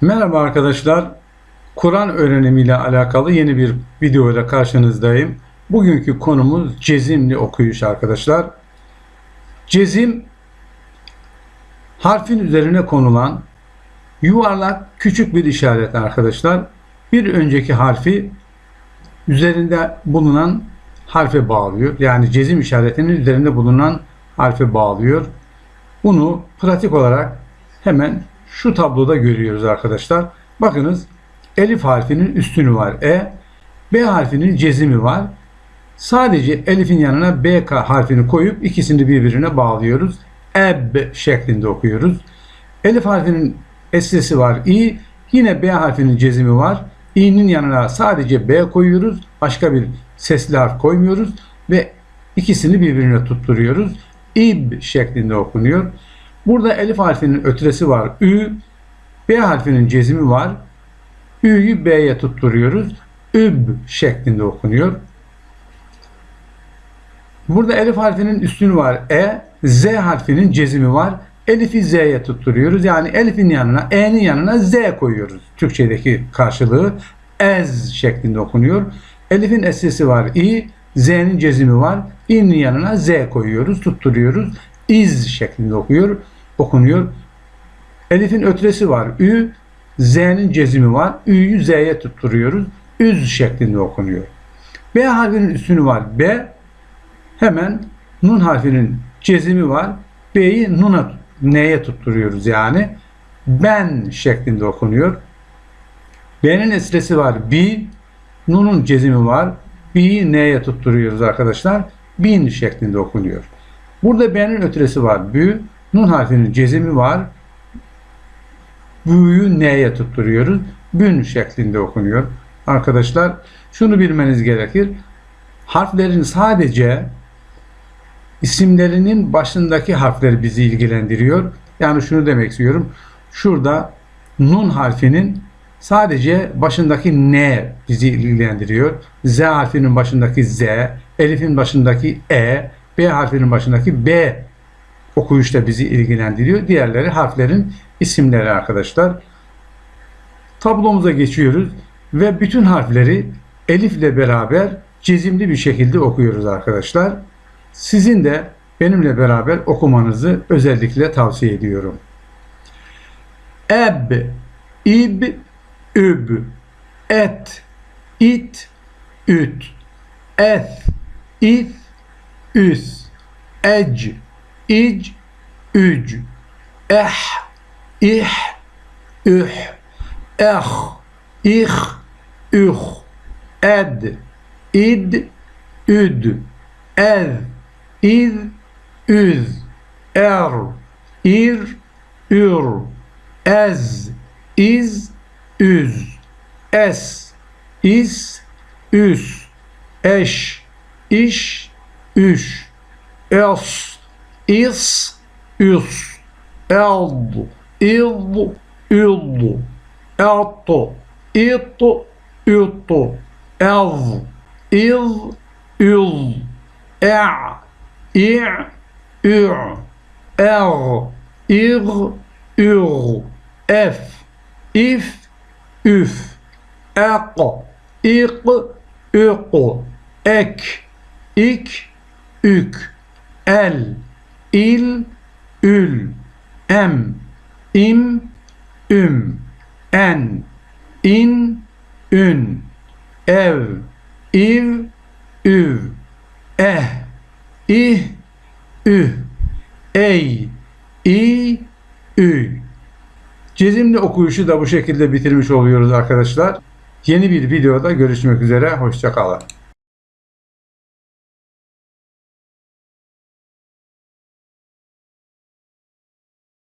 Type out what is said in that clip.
Merhaba arkadaşlar. Kur'an öğrenimiyle alakalı yeni bir video ile karşınızdayım. Bugünkü konumuz cezimli okuyuş arkadaşlar. Cezim harfin üzerine konulan yuvarlak küçük bir işaret arkadaşlar. Bir önceki harfi üzerinde bulunan harfe bağlıyor. Yani cezim işaretinin üzerinde bulunan harfe bağlıyor. Bunu pratik olarak hemen şu tabloda görüyoruz arkadaşlar. Bakınız elif harfinin üstünü var e, b harfinin cezimi var. Sadece elifin yanına BK harfini koyup ikisini birbirine bağlıyoruz. Eb şeklinde okuyoruz. Elif harfinin esresi var i. Yine B harfinin cezimi var. i'nin yanına sadece B koyuyoruz. Başka bir sesli harf koymuyoruz ve ikisini birbirine tutturuyoruz. İb şeklinde okunuyor. Burada elif harfinin ötresi var. Ü. B harfinin cezimi var. Ü'yü B'ye tutturuyoruz. Üb şeklinde okunuyor. Burada elif harfinin üstünü var. E. Z harfinin cezimi var. Elif'i Z'ye tutturuyoruz. Yani elifin yanına, E'nin yanına Z koyuyoruz. Türkçedeki karşılığı ez şeklinde okunuyor. Elif'in esesi var. İ. Z'nin cezimi var. İ'nin yanına Z koyuyoruz, tutturuyoruz. İz şeklinde okuyor, okunuyor. Elif'in ötresi var. Ü. Z'nin cezimi var. Ü'yü Z'ye tutturuyoruz. Üz şeklinde okunuyor. B harfinin üstünü var. B. Hemen nun harfinin cezimi var. B'yi nuna neye tutturuyoruz yani. Ben şeklinde okunuyor. B'nin esresi var. B. Nun'un cezimi var. B'yi neye tutturuyoruz arkadaşlar? Bin şeklinde okunuyor. Burada B'nin ötresi var. Bü. Nun harfinin cezimi var. Bü'yü neye tutturuyoruz? Bün şeklinde okunuyor. Arkadaşlar şunu bilmeniz gerekir. Harflerin sadece isimlerinin başındaki harfler bizi ilgilendiriyor. Yani şunu demek istiyorum. Şurada nun harfinin sadece başındaki N bizi ilgilendiriyor. Z harfinin başındaki Z, Elif'in başındaki E, B harfinin başındaki B okuyuşta bizi ilgilendiriyor. Diğerleri harflerin isimleri arkadaşlar. Tablomuza geçiyoruz ve bütün harfleri elif ile beraber cezimli bir şekilde okuyoruz arkadaşlar. Sizin de benimle beraber okumanızı özellikle tavsiye ediyorum. Eb, ib, üb, et, it, üt, eth, if, üs, ec, ic, üc, eh, ih, üh, eh, ih, üh, ed, id, üd, ez, iz, üz, er, ir, ür, ez, iz, üz, es, is, üs, eş, iş, üş, es, is, üs, eld, ild, üld, et, it, üt, ez, iz, üz, e, i, ü, er, ir, ür, ef, if, üf, ek, ik, ük, ek, ik, ük, el, il, ül, em, im, üm, en, in, ün, ev, iv, üv, eh, ih, üh, ey, i, ü. Cezimli okuyuşu da bu şekilde bitirmiş oluyoruz arkadaşlar. Yeni bir videoda görüşmek üzere. Hoşçakalın.